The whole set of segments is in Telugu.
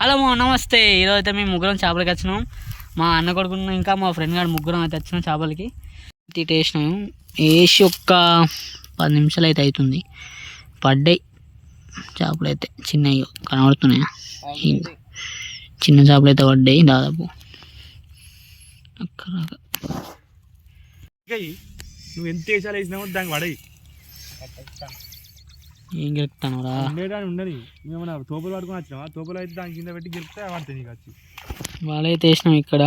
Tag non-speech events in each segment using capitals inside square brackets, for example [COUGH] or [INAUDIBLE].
హలో మా నమస్తే. ఈరోజు అయితే మేము ముగ్గురం చేపలకి వచ్చినాం. మా అన్న కొడుకు ఇంకా మా ఫ్రెండ్ గారు ముగ్గురం అయితే వచ్చినాం చేపలకి. తీట వేసినాము వేసి ఒక్క పది నిమిషాలు అయితే అవుతుంది పడ్డాయి. చేపలు అయితే చిన్నవి కనబడుతున్నాయి? చిన్న చేపలు అయితే పడ్డాయి దాదాపు. అక్కడ నువ్వు ఎంత వేసాలు వేసినా కూడా దానికి పడయి. ఏం గెలుపుతాను రా ఉండేదాన్ని ఉండని మేమన్నా తోపులు పడుకొని వచ్చినావా? తోపులు అయితే దాని కింద పెట్టి గెలిపితే పడుతుంది నీకు వచ్చి. వాళ్ళైతే వేసినాం ఇక్కడ.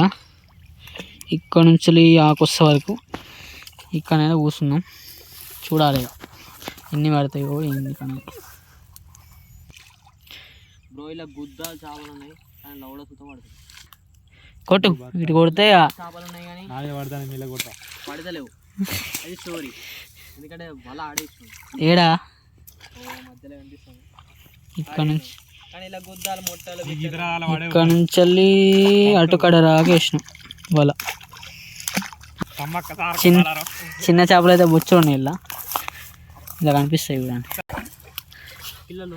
ఇక్కడ నుంచి ఆకొస్త వరకు ఇక్కడైనా కూర్చున్నాం. చూడాలి ఇక. ఎన్ని పడతాయో ఏంది కానీ బ్రో ఇలా గుద్దాలు చేపలు ఉన్నాయి కానీ లౌడ సుతం పడతాయి కొట్టు ఇటు కొడితే చేపలు ఉన్నాయి కానీ నాదే పడతాను నీళ్ళ కొట్ట పడతలేవు. అది స్టోరీ ఎందుకంటే వల ఆడేసి ఏడా? ఇక్కడ నుంచి. పడే ఇక్కడ నుంచి వెళ్ళి చిన్న చేపలు అయితే బొచ్చు ఉన్నాయి ఇలా. ఇలా కనిపిస్తాయి చూడండి. పిల్లలు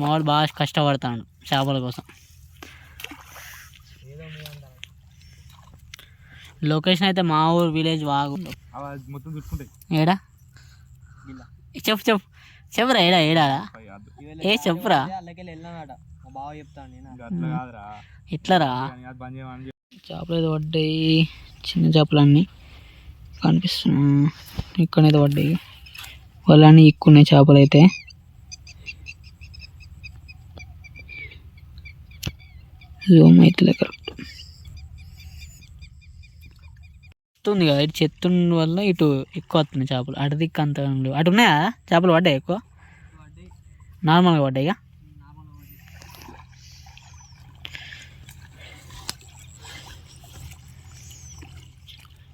మావాడు బాగా కష్టపడతాడు చేపల కోసం. లొకేషన్ అయితే మా ఊరు విలేజ్ వాగు. అవి మొత్తం చుట్టుకుంటాయి ఏడా? చెప్పు చెప్పు. చెప్పురా ఏడా ఏడా. ఏ చెప్పురా? ఇట్లరా. చేపలు అయితే పడ్డాయి. చిన్న చేపలన్నీ కనిపిస్తున్నాయి ఇక్కడైతే పడ్డాయి. వాళ్ళని ఇక్కున్నాయి చేపలు అయితే జూమ్ అయితే కరెక్ట్ చెత్త ఉంది కదా ఇటు చెత్త వల్ల ఇటు ఎక్కువ వస్తున్నాయి చేపలు. అటు దిక్కు అంత లేవు. అటు ఉన్నాయా చేపలు పడ్డాయి ఎక్కువ? నార్మల్గా పడ్డాయి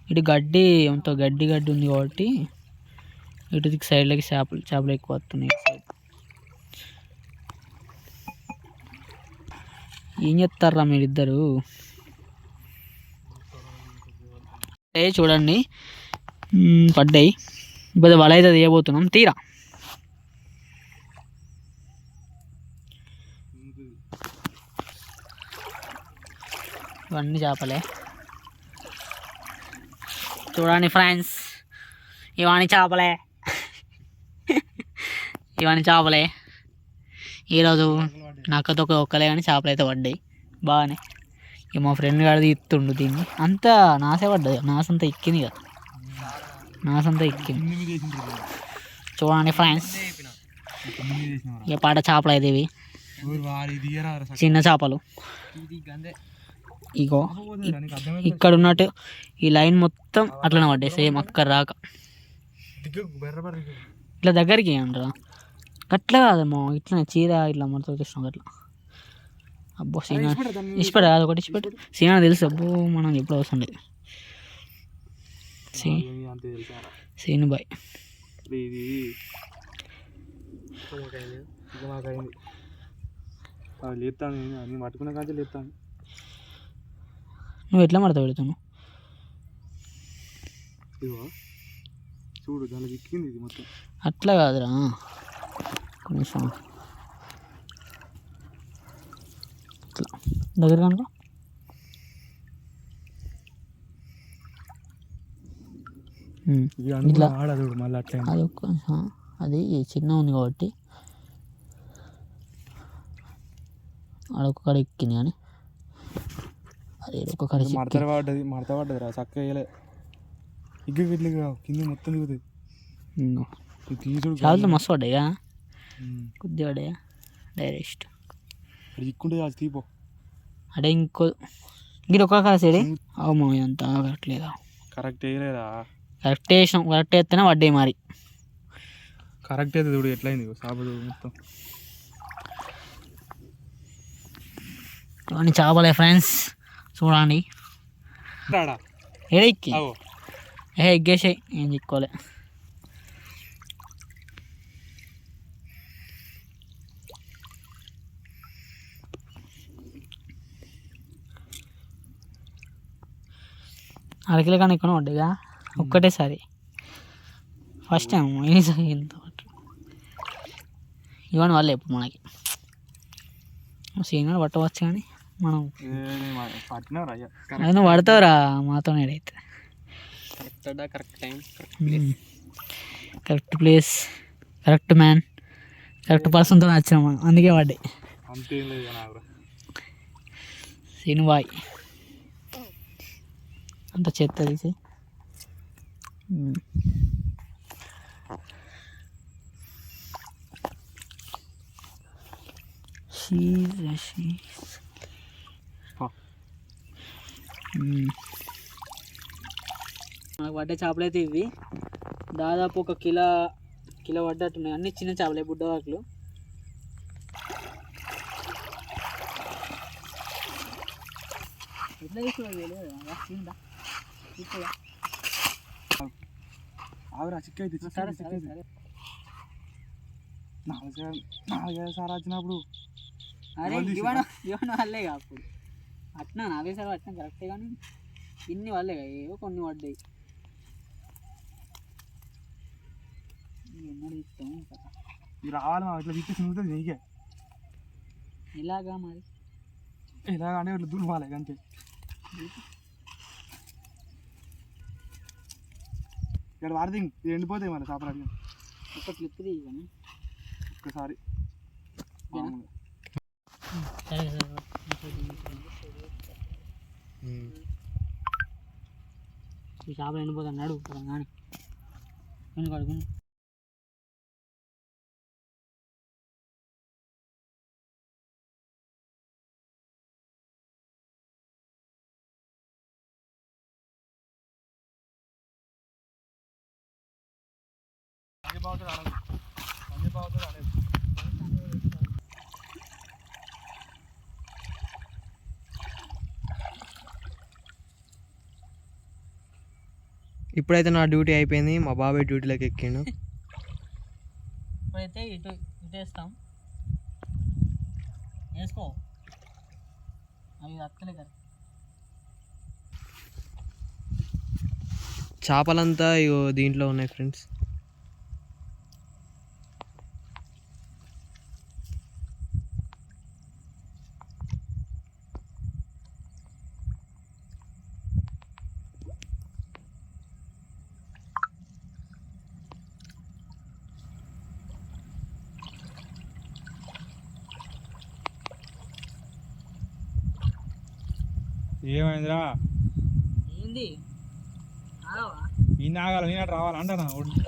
ఇటు గడ్డి అంత గడ్డి గడ్డి ఉంది కాబట్టి ఇటు దిక్కు సైడ్లకి చేపలు చేపలు ఎక్కువ వస్తున్నాయి సైడ్ ఏం చెప్తారా మీరిద్దరు? ఏ చూడండి. పడ్డాయి. ఇప్పుడు వల అయితే తీయబోతున్నాం. తీరా. ఇవన్నీ చేపలే. చూడండి ఫ్రెండ్స్. ఇవన్నీ చేపలే. ఇవన్నీ చేపలే. ఈరోజు నాకతో ఒక్కలే కానీ చేపలు అయితే పడ్డాయి. బాగానే ఇక మా ఫ్రెండ్ గారిది ఇస్తుండు దీన్ని. అంతా నాసే పడ్డది. నాసంతా ఎక్కింది కదా నాసంతా ఎక్కింది. చూడండి ఫ్రెండ్స్ ఇక పాట చేపలు అయితే ఇవి. చిన్న చేపలు. ఇగో ఇక్కడ ఉన్నట్టు ఈ లైన్ మొత్తం అట్లనే పడ్డాయి. సేమ్ అక్కడ రాక ఇట్లా దగ్గరికి అంటారా అట్లా కాదమ్మో. ఇట్లనే చీర ఇట్లా మొత్తం చూసినాం అట్లా. అబ్బో సీనా. ఇచ్చిపెట్టు అది ఒకటి ఇచ్చిపెట్టు సీనా తెలుసు. అబ్బో మనం ఎప్పుడు అవసరం తెలుసారా? సీను బాయ్. లేపుతాను అన్ని కాంచి లేపుతాను. నువ్వు ఎట్లా మడత ఇదిగో. చూడు దానికి ఎక్కింది ఇది మొత్తం. అట్లా కాదురా. కొంచెం ఇట్లా. దగ్గర కనుక. ఇట్లా. అది అది చిన్న ఉంది కాబట్టి. ఆడొక్క కాడ ఎక్కింది కానీ. అది ఒక్క కాడ మడత పడ్డది మడత పడ్డది రా చక్క వేయలే. ఇగ్గ ఇట్లా కింద మొత్తం దిగుతుంది. తీసుడు చాలా మస్తు పడ్డాయా కొద్దిగా పడ్డాయా? డైరెక్ట్. ఇక్కుంటే చాలు తీపో. అడే ఇంకో మీరు ఒక్క కాసేది అవుమో అంత కరెక్ట్లేదా కరెక్ట్ వేయలేదా కరెక్ట్ వేసినాం కరెక్ట్ వేస్తేనే పడ్డాయి మరి. కరెక్ట్ అయితే చూడు ఎట్లయింది సాబు మొత్తం. ఇవన్నీ చేపలే ఫ్రెండ్స్. చూడండి. ఏడెక్కి? ఏ ఎగ్గేసాయి ఏం చిక్కోలే. అరకిలో కానీ ఎక్కువ పడ్డాయిగా? ఒక్కటేసారి. ఫస్ట్ టైం ఎన్నిసారి ఎంత ఇవన్నీ వాళ్ళే ఇప్పుడు మనకి. సీనియర్ పట్టవచ్చు కానీ మనం అది నువ్వు పడతావురా మాతో correct correct time correct place correct man correct పర్సన్తో నచ్చాము మనం. అందుకే నాకు సీను బాయ్ అంత చెత్త తీసి. మనకు పడ్డే చేపలు అయితే ఇవి. దాదాపు ఒక కిలో కిలో పడ్డట్టున్నాయి అన్ని చిన్న చేపలే బుడ్డ వాకులు. ఎట్లా తీసుకున్నావు తీసుకురా. ఆగురా చిక్క అయితే సరే సరే సరే. నాలుగు నాలుగైదు సార్లు వచ్చినప్పుడు అరే ఇవ్వను వాళ్ళే కాదు అప్పుడు. అట్నా నాలుగే సార్లు అట్నా కరెక్టే కానీ ఇన్ని వాళ్ళే కదా ఏవో కొన్ని పడ్డాయి. ఎన్నడూ రావాలి మా ఇట్లా తిప్పి తిరుగుతుంది నీకే. ఇలాగా మరి? ఇలాగానే ఇట్లా దుర్వాలి అంతే. ఇక్కడ వాడితే ఎండిపోతాయి మరి చేపలు ఒక క్లిప్ తీయగానే. ఒక్కసారి. ఈ చేపలు ఎండిపోతాను నడు కానీ ఎందుకు అడుగుని ఇప్పుడైతే నా డ్యూటీ అయిపోయింది. మా బాబాయ్ డ్యూటీలోకి ఎక్కిండు. ఇప్పుడైతే ఇటు ఇటు వేస్తాం. వేసుకో. అవి అక్కలే కదా. చేపలంతా ఇగో దీంట్లో ఉన్నాయి ఫ్రెండ్స్ ఏమైందిరా? ఏంది? ఈ నాగాలి నేను రావాలి అంటానా? చూడండి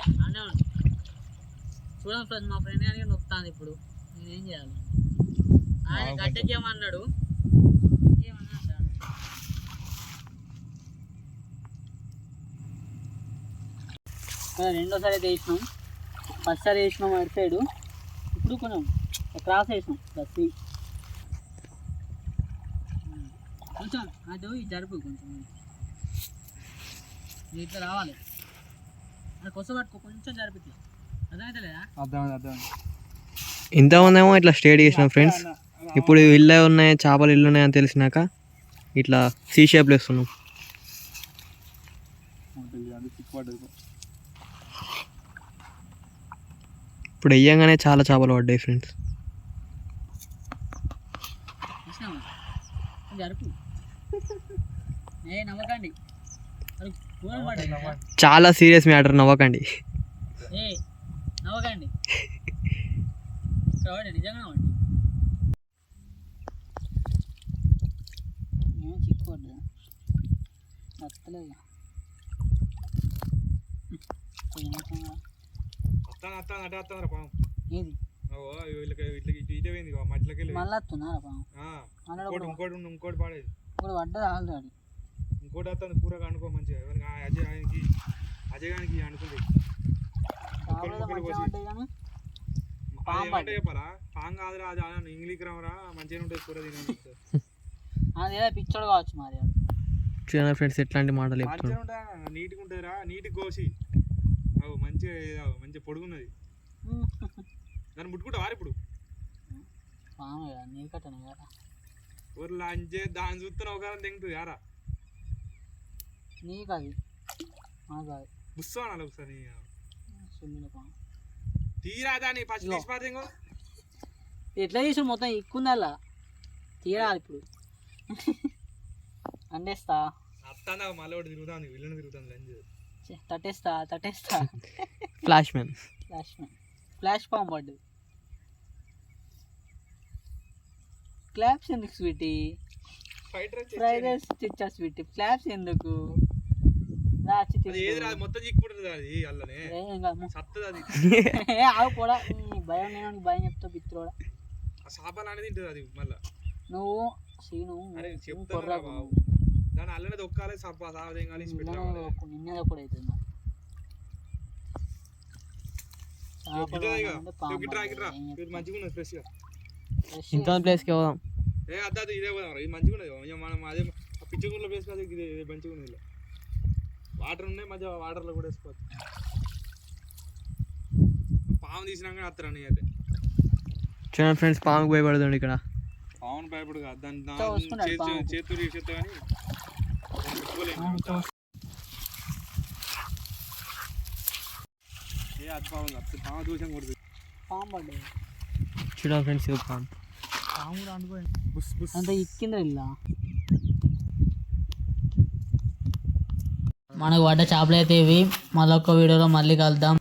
ఫ్రెండ్స్ మా ఫ్రెండ్ గారికి నొక్కుతాను ఇప్పుడు. నేనేం చేయాలి? ఆయన కదా రెండోసారి అయితే వేసినాం. ఫస్ట్ సారి వేసినాం అటు సైడు. ఇప్పుడు కొంచెం క్రాస్ వేసినాం బస్సి కొంచెం అటు ఇది జరుపు కొంచెం. ఇట్లా రావాలి. అది కొస పట్టుకో కొంచెం జరిపితే. అర్థమైతే లేదా? అర్థమైంది అర్థమైంది. ఇంతమందేమో ఇట్లా స్టేట్ చేసినాం ఫ్రెండ్స్. ఇప్పుడు ఇళ్ళే ఉన్నాయి చేపలు ఇల్లు ఉన్నాయని తెలిసినాక ఇట్లా సీ షేప్లో వేస్తున్నాం. అది ఇప్పుడు వెయ్యంగానే చాలా చేపలు పడ్డాయి ఫ్రెండ్స్? జరుపు ఏ నవ్వకండి అది కూరలు పడ్డాయి కదా? చాలా సీరియస్ మ్యాటర్ నవ్వకండి. ఏది? మళ్ళీ ఇంకోటి ఇంకోటి పాడేది. ఇప్పుడు పడ్డది ఆల్రెడీ. ఇంకోటి వస్తుంది కూరగా అనుకో మంచిగా. ఎవరికి అజయ్ ఆయనకి అజయ్ గానికి అనుకుంది చెప్పాలా? పాంగ్ కాదురా అది అలా ఇంగ్లీష్ రామరా మంచిగా ఉంటుంది కూర [LAUGHS] పిచ్చోడు కావచ్చు మరి. చూడండి ఫ్రెండ్స్ ఎట్లాంటి మాటలు నీట్గా ఉంటుందిరా నీట్గా కోసి. అవు మంచిగా మంచిగా పొడుగున్నది. [LAUGHS] దాన్ని ముట్టుకుంటా వారు ఇప్పుడు. పాము కదా నీరు కట్టనే కదా. ఊరు లంచే దాన్ని చూస్తున్న ఒక తింటుంది యారా. నీకు అది మాకు అది బుస్సు అనాలి ఒకసారి తీరా. తీసి పారేంగో ఎట్లా చేసి మొత్తం ఇక్కుంది అలా తీరా ఇప్పుడు. అండేస్తా. అత్తాందా మళ్ళీ ఒకటి తిరుగుతాను విల్లుని తట్టేస్తా తట్టేస్తా. ఫ్లాష్ మ్యాన్ ఫ్లాష్ ఫ్లాష్ పాంప్ పడ్డది క్లాప్స్ ఎందుకు స్వీటీ? ఫ్రైడ్ రైస్ తెచ్చా స్వీటీ? ఫ్లాప్స్ ఎందుకు. ఏది రాదు మొత్తం చిక్కుకుంటుంది అది అల్లనే. సత్తది అది. ఆవు కూడా భయం నేను నీకు భయం చెప్తా పిత్రోడా. ఆ చేపలు అనేది తింటుంది అది మళ్ళా. నువ్వు సీను బాబు. దాని అల్లనే దొక్కాలి సప్ప అవుతుంది మంచిగా ఉన్నది ఫ్రెష్గా ఇంత ప్లేస్కి పోదాం. ఏ అద్దా అది ఇదే పోదాం ఇది మంచిగా ఉన్నది ఇక మనం అదే ఆ పిచ్చగుండ్ల ప్లేస్ కాదు ఇది ఇది మంచిగా ఉన్నది వాటర్ ఉన్నాయి మధ్య వాటర్లో కూడా వేసుకోవచ్చు. పాము తీసినాక వస్తారని అయితే? చూడండి ఫ్రెండ్స్ పాముకు భయపడుతుంది ఇక్కడ. పావును భయపడు కాదు దాని. చేతులు చేస్తే కానీ చూడండి ఫ్రెండ్స్ ఇది పాము. పాము అంత ఇక్కింది ఇలా మనకు పడ్డ చేపలు అయితే ఇవి. మళ్ళొక్క వీడియోలో మళ్ళీ కలుద్దాం.